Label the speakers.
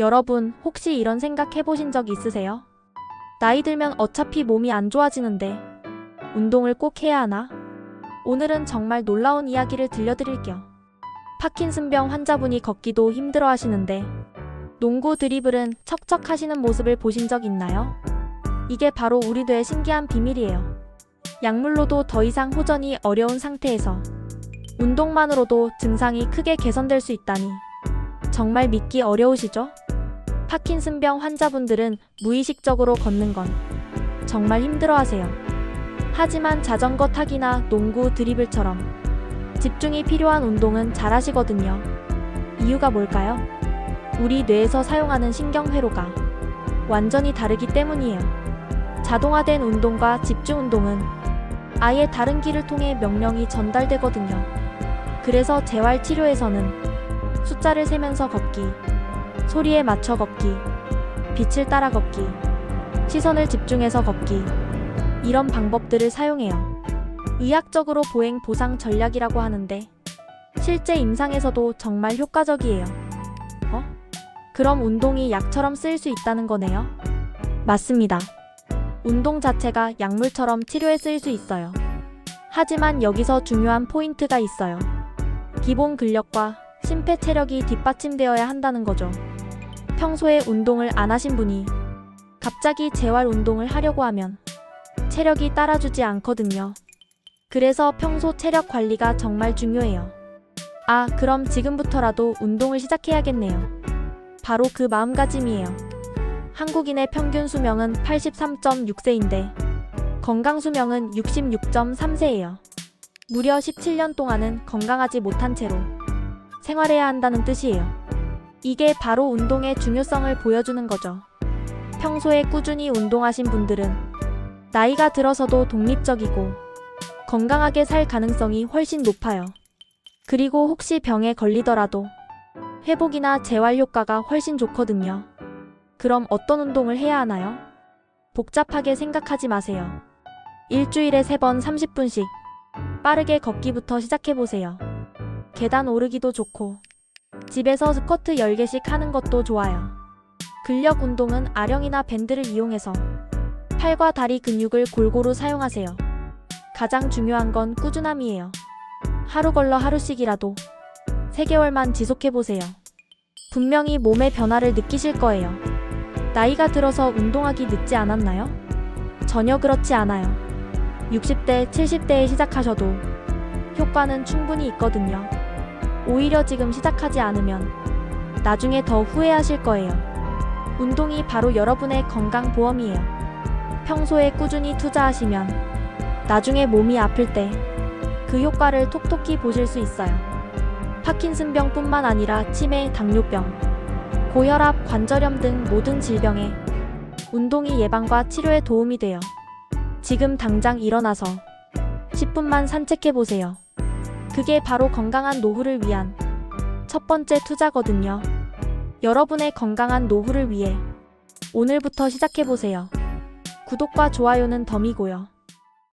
Speaker 1: 여러분, 혹시 이런 생각 해보신 적 있으세요? 나이 들면 어차피 몸이 안 좋아지는데, 운동을 꼭 해야 하나? 오늘은 정말 놀라운 이야기를 들려드릴게요. 파킨슨병 환자분이 걷기도 힘들어 하시는데, 농구 드리블은 척척 하시는 모습을 보신 적 있나요? 이게 바로 우리 뇌의 신기한 비밀이에요. 약물로도 더 이상 호전이 어려운 상태에서 운동만으로도 증상이 크게 개선될 수 있다니 정말 믿기 어려우시죠? 파킨슨병 환자분들은 무의식적으로 걷는 건 정말 힘들어하세요. 하지만 자전거 타기나 농구 드리블처럼 집중이 필요한 운동은 잘하시거든요. 이유가 뭘까요? 우리 뇌에서 사용하는 신경회로가 완전히 다르기 때문이에요. 자동화된 운동과 집중 운동은 아예 다른 길을 통해 명령이 전달되거든요. 그래서 재활 치료에서는 숫자를 세면서 걷기, 소리에 맞춰 걷기, 빛을 따라 걷기, 시선을 집중해서 걷기, 이런 방법들을 사용해요. 의학적으로 보행 보상 전략이라고 하는데, 실제 임상에서도 정말 효과적이에요. 어? 그럼 운동이 약처럼 쓰일 수 있다는 거네요? 맞습니다. 운동 자체가 약물처럼 치료에 쓰일 수 있어요. 하지만 여기서 중요한 포인트가 있어요. 기본 근력과 심폐 체력이 뒷받침되어야 한다는 거죠. 평소에 운동을 안 하신 분이 갑자기 재활 운동을 하려고 하면 체력이 따라주지 않거든요. 그래서 평소 체력 관리가 정말 중요해요. 아, 그럼 지금부터라도 운동을 시작해야겠네요. 바로 그 마음가짐이에요. 한국인의 평균 수명은 83.6세인데 건강 수명은 66.3세예요. 무려 17년 동안은 건강하지 못한 채로 생활해야 한다는 뜻이에요. 이게 바로 운동의 중요성을 보여주는 거죠. 평소에 꾸준히 운동하신 분들은 나이가 들어서도 독립적이고 건강하게 살 가능성이 훨씬 높아요. 그리고 혹시 병에 걸리더라도 회복이나 재활 효과가 훨씬 좋거든요. 그럼 어떤 운동을 해야 하나요? 복잡하게 생각하지 마세요. 일주일에 3번 30분씩 빠르게 걷기부터 시작해보세요. 계단 오르기도 좋고, 집에서 스쿼트 10개씩 하는 것도 좋아요. 근력 운동은 아령이나 밴드를 이용해서 팔과 다리 근육을 골고루 사용하세요. 가장 중요한 건 꾸준함이에요. 하루 걸러 하루씩이라도 3개월만 지속해보세요. 분명히 몸의 변화를 느끼실 거예요. 나이가 들어서 운동하기 늦지 않았나요? 전혀 그렇지 않아요. 60대, 70대에 시작하셔도 효과는 충분히 있거든요. 오히려 지금 시작하지 않으면 나중에 더 후회하실 거예요. 운동이 바로 여러분의 건강 보험이에요. 평소에 꾸준히 투자하시면 나중에 몸이 아플 때 그 효과를 톡톡히 보실 수 있어요. 파킨슨병 뿐만 아니라 치매, 당뇨병, 고혈압, 관절염 등 모든 질병에 운동이 예방과 치료에 도움이 돼요. 지금 당장 일어나서 10분만 산책해 보세요. 그게 바로 건강한 노후를 위한 첫 번째 투자거든요. 여러분의 건강한 노후를 위해 오늘부터 시작해 보세요. 구독과 좋아요는 덤이고요.